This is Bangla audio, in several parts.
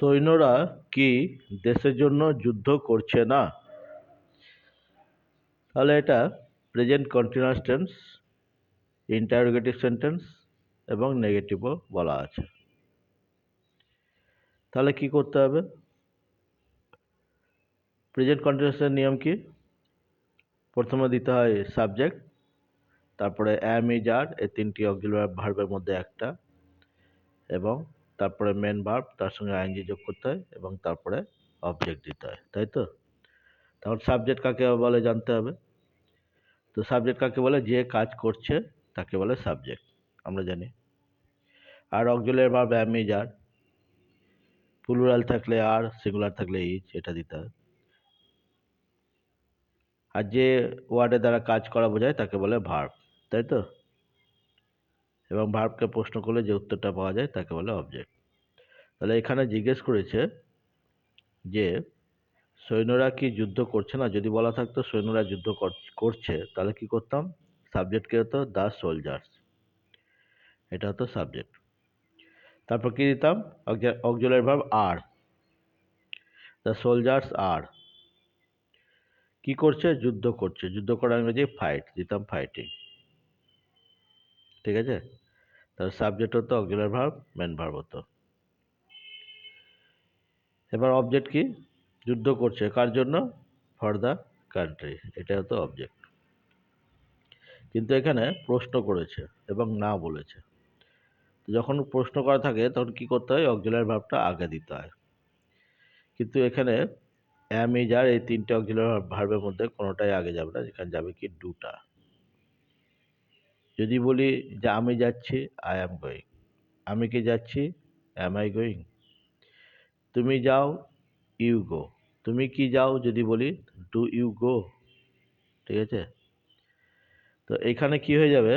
সৈন্যরা কি দেশের জন্য যুদ্ধ করছে না? তাহলে এটা present continuous tense interrogative sentence এবং নেগেটিভও বলা আছে। তাহলে কি করতে হবে? প্রেজেন্ট কন্টিনিউয়াসের নিয়ম কি? প্রথমে দিতে হয় সাবজেক্ট তারপরে অ্যাম ইজ আর এই তিনটি অক্সিলারি ভার্বের মধ্যে একটা এবং তারপরে মেন ভার্ব তার সঙ্গে আইনজি যোগ করতে হয় এবং তারপরে অবজেক্ট দিতে হয়, তাই তো? তখন সাবজেক্ট কাকে বলে জানতে হবে? তো সাবজেক্ট কাকে বলে? যে কাজ করছে তাকে বলে সাবজেক্ট আমরা জানি। আর auxiliary verb am is are plural থাকলে আর সিঙ্গুলার থাকলে ইজ এটা দিতে হয়। আর যে ওয়ার্ডের দ্বারা কাজ করা বোঝায় তাকে বলে ভার্ব তাই তো? এবং ভার্বকে প্রশ্ন করলে যে উত্তরটা পাওয়া যায় তাকে বলে অবজেক্ট তাহলে এখানে জিজ্ঞেস করেছে যে, সৈন্যরা কি যুদ্ধ করছে না? যদি বলা থাকতো সৈন্যরা যুদ্ধ করছে, তাহলে কি করতাম? সাবজেক্ট কি হতো দ্য সোলজার্স এটা হতো সাবজেক্ট তারপর কি দিতাম? অক্সিলারি ভাব আর দ্য সোলজার্স আর কি করছে? যুদ্ধ করছে। যুদ্ধ করার ইংরেজি ফাইট দিতাম ফাইটিং ঠিক আছে? তার সাবজেক্ট হতো অক্সিলারি ভার্ব মেন ভার্ব হতো। এবার অবজেক্ট কি? যুদ্ধ করছে। কার জন্য? ফর দ্য কান্ট্রি এটা হতো অবজেক্ট কিন্তু এখানে প্রশ্ন করেছে এবং না বলেছে। যখন প্রশ্ন করা থাকে, তখন কি করতে হয়? অক্সিলারি ভার্বটা আগে দিতে হয়। কিন্তু এখানে অ্যাম ইজ আর এই তিনটে অক্সিলারি ভার্বের মধ্যে কোনোটাই আগে যাবে না। যেখানে যাবে কি? ডুটা যদি বলি যে আমি যাচ্ছি আই অ্যাম গোয়িং আমি কি যাচ্ছি? অ্যাম আই গোয়িং তুমি যাও ইউ গো তুমি কি যাও যদি বলি ডু ইউ গো ঠিক আছে? তো এখানে কি হয়ে যাবে?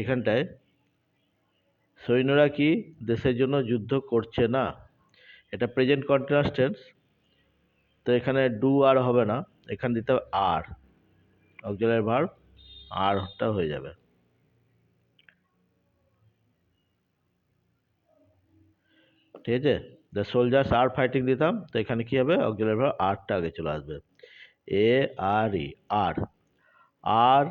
এখানটায় সৈন্যরা কি দেশের জন্য যুদ্ধ করছে না? এটা প্রেজেন্ট কন্টিনিউয়াস তো এখানে ডু আর হবে না, এখানে দিতে হবে আর অক্সিলারি ভার্ব আরটা হয়ে যাবে। ঠিক আছে? দ্য সোলজার্স আর ফাইটিং দিতাম তো এখানে কি হবে? অক্সিলারি ভার্ব আরটা আগে চলে আসবে। A R E are are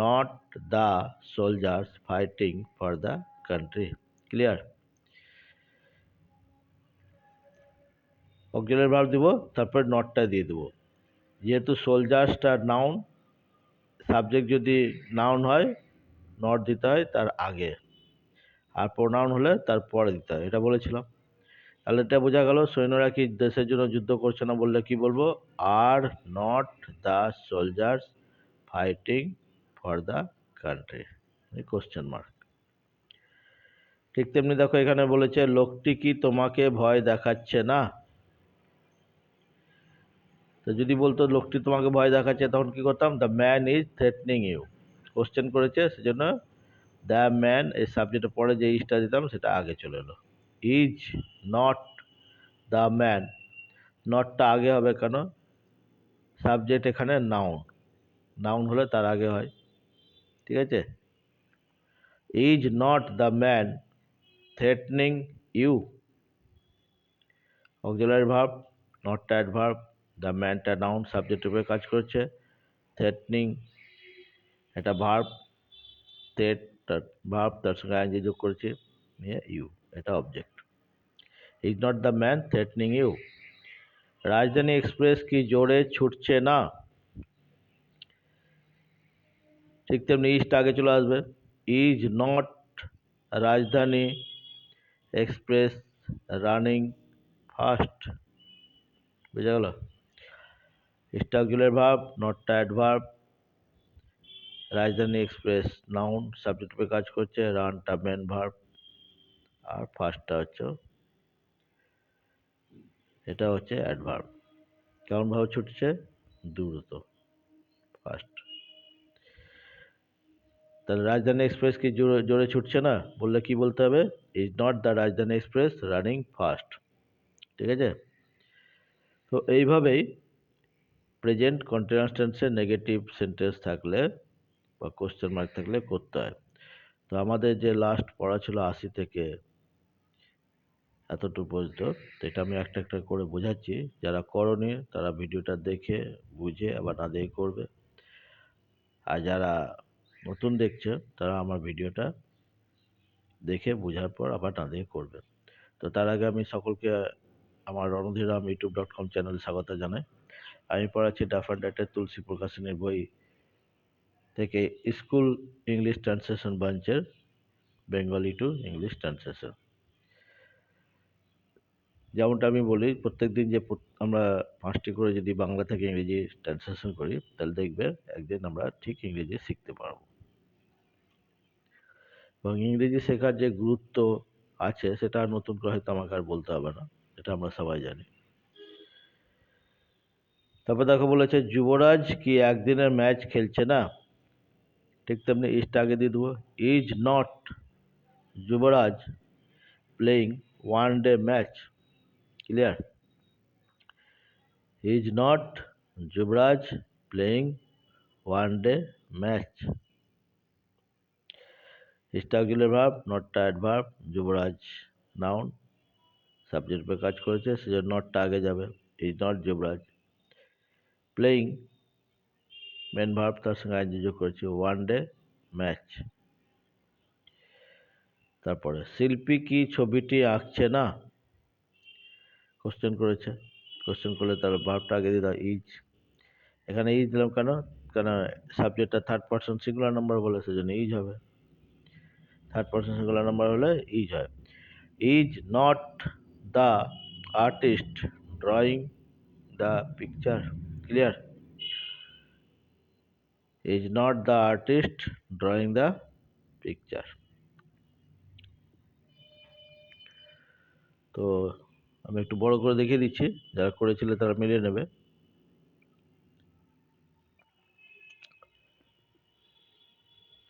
not the soldiers fighting for the country clear auxiliary verb দিব, তারপর নটটা দিয়ে দেবো। যেহেতু সোলজার্সটা নাউন সাবজেক্ট যদি নাউন হয় নট দিতে হয়, তার আগে। আর প্রোনাউন হলে তার পরে দিতে হয়, এটা বলেছিলাম। তাহলে এটা বোঝা গেল, সৈন্যরা কি দেশের জন্য যুদ্ধ করছে না বললে কি বলব? Are not the soldiers fighting for the country question mark ঠিক তেমনি দেখো এখানে বলেছে, লোকটি কি তোমাকে ভয় দেখাচ্ছে না? তো যদি বলতো লোকটি তোমাকে ভয় দেখাচ্ছে, তখন কি করতাম? The man is threatening you question করেছে, সেজন্য দ্য ম্যান এই সাবজেক্টের পরে যে ইজটা দিতাম, সেটা আগে চলে এলো। ইজ নট দ্য ম্যান নটটা আগে হবে কেন? সাবজেক্ট এখানে নাউন নাউন হলে তার আগে হয়। ঠিক আছে? Is not the man threatening you auxiliary verb নটটা অ্যাডভার্ব দ্য ম্যানটা নাউন সাবজেক্ট রূপে কাজ করছে। থ্রেটনিং এটা ভার্ব থ্রেট ভার্ব তার সঙ্গে আইনজি যোগ করেছে। ইউ এটা object is not the man threatening you Rajdhani Express কি জোরে ছুটছে না? ঠিক তেমনি ইস্ট আগে চলে আসবে। Is not Rajdhani Express running fast বুঝা গেল? স্টাকুলার ভাব নটটা adverb Rajdhani express noun subject রূপে কাজ করছে রানটা মেন ভার্ব আর ফার্স্টটা হচ্ছে এটা হচ্ছে অ্যাডভার্ব কেমনভাবে ছুটছে দ্রুত ফার্স্ট তাহলে রাজধানী এক্সপ্রেস কি জোরে জোরে ছুটছে না বললে কি বলতে হবে is not the Rajdhani Express running fast ঠিক আছে তো এইভাবেই প্রেজেন্ট কন্টিনিউয়াস টেন্সে নেগেটিভ সেন্টেন্স থাকলে বা কোশ্চেন মার্ক থাকলে করতে হয়। তো আমাদের যে লাস্ট পড়া ছিল আশি থেকে এতটুকু পর্যন্ত, তো এটা আমি একটা একটা করে বোঝাচ্ছি। যারা করনি, তারা ভিডিওটা দেখে, বুঝে, আবার না দেখে করবে। আর যারা নতুন দেখছে, তারা আমার ভিডিওটা দেখে, বোঝার পর আবার না দেখে করবে। তো তার আগে আমি সকলকে আমার রণধীরাম ইউটিউব ডট কম চ্যানেলে স্বাগত জানাই। আমি পড়াচ্ছি ডাফার ডাটের তুলসী প্রকাশনের বই থেকে স্কুল ইংলিশ ট্রান্সলেশন ব্রাঞ্চের বেঙ্গলি টু ইংলিশ ট্রান্সলেশন যেমনটা আমি বলি প্রত্যেক দিন যে আমরা পাঁচটি করে যদি বাংলা থেকে ইংরেজি ট্রান্সলেশন করি, তাহলে দেখবে একদিন আমরা ঠিক ইংরেজি শিখতে পারব। এবং ইংরেজি শেখার যে গুরুত্ব আছে, সেটা নতুন করে হয়তো আমাকে আর বলতে হবে না, এটা আমরা সবাই জানি। তারপর দেখো বলেছে, যুবরাজ কি একদিনের ম্যাচ খেলছে না? ঠিক তেমনি ইস্ট আগে দিয়ে দেবো is not Yuvraj playing one day match clear is not Yuvraj playing one day match is auxiliary verb নটটা অ্যাডভার্ব যুবরাজ নাউন সাবজেক্ট কাজ করেছে, সেজন্য নটটা আগে যাবে is not Yuvraj playing main verb তার সঙ্গে আইনজি যোগ করেছি ওয়ান ডে ম্যাচ তারপরে, শিল্পী কি ছবিটি আঁকছে না? কোশ্চেন করেছে। কোশ্চেন করলে তার ভার্বটা আগে দাও ইজ এখানে ইজ দিলাম কেন? কেন সাবজেক্টটা থার্ড পার্সন সিঙ্গুলার নাম্বার বলে সেজন্য ইজ হবে। থার্ড পার্সন সিঙ্গুলার নাম্বার হলে ইজ হয়। Is not the artist drawing the picture clear is not the artist drawing the picture তো আমি একটু বড় করে দেখিয়ে দিচ্ছি, যারা করেছিলে তারা মিলিয়ে নেবে।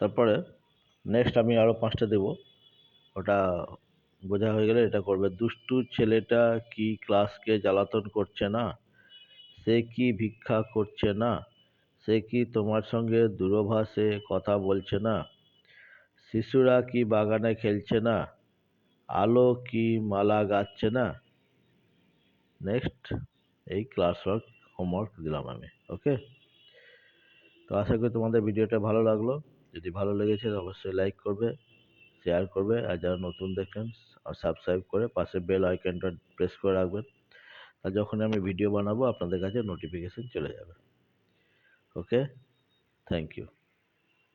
তারপরে নেক্সট আমি আরও পাঁচটা দেব। ওটা বোঝা হয়ে গেলে এটা করবে। দুষ্টু ছেলেটা কি ক্লাসকে জ্বালাতন করছে না? সে কি ভিক্ষা করছে না? সে কি তোমার সঙ্গে দূরভাষে কথা বলছে না? শিশুরা কি বাগানে খেলছে না? আলো কি মালা গাচ্ছে না? নেক্সট এই ক্লাস ওয়ার্ক হোমওয়ার্ক দিলাম আমি ওকে তো আশা করি তোমাদের ভিডিওটা ভালো লাগল। যদি ভালো লেগেছে অবশ্যই লাইক করবে শেয়ার করবে, আর যারা নতুন দেখেন সাবস্ক্রাইব করে পাশে বেল আইকনটা প্রেস করে রাখবেন। আর যখন আমি ভিডিও বানাবো আপনাদের কাছে নোটিফিকেশন চলে যাবে। Okay thank you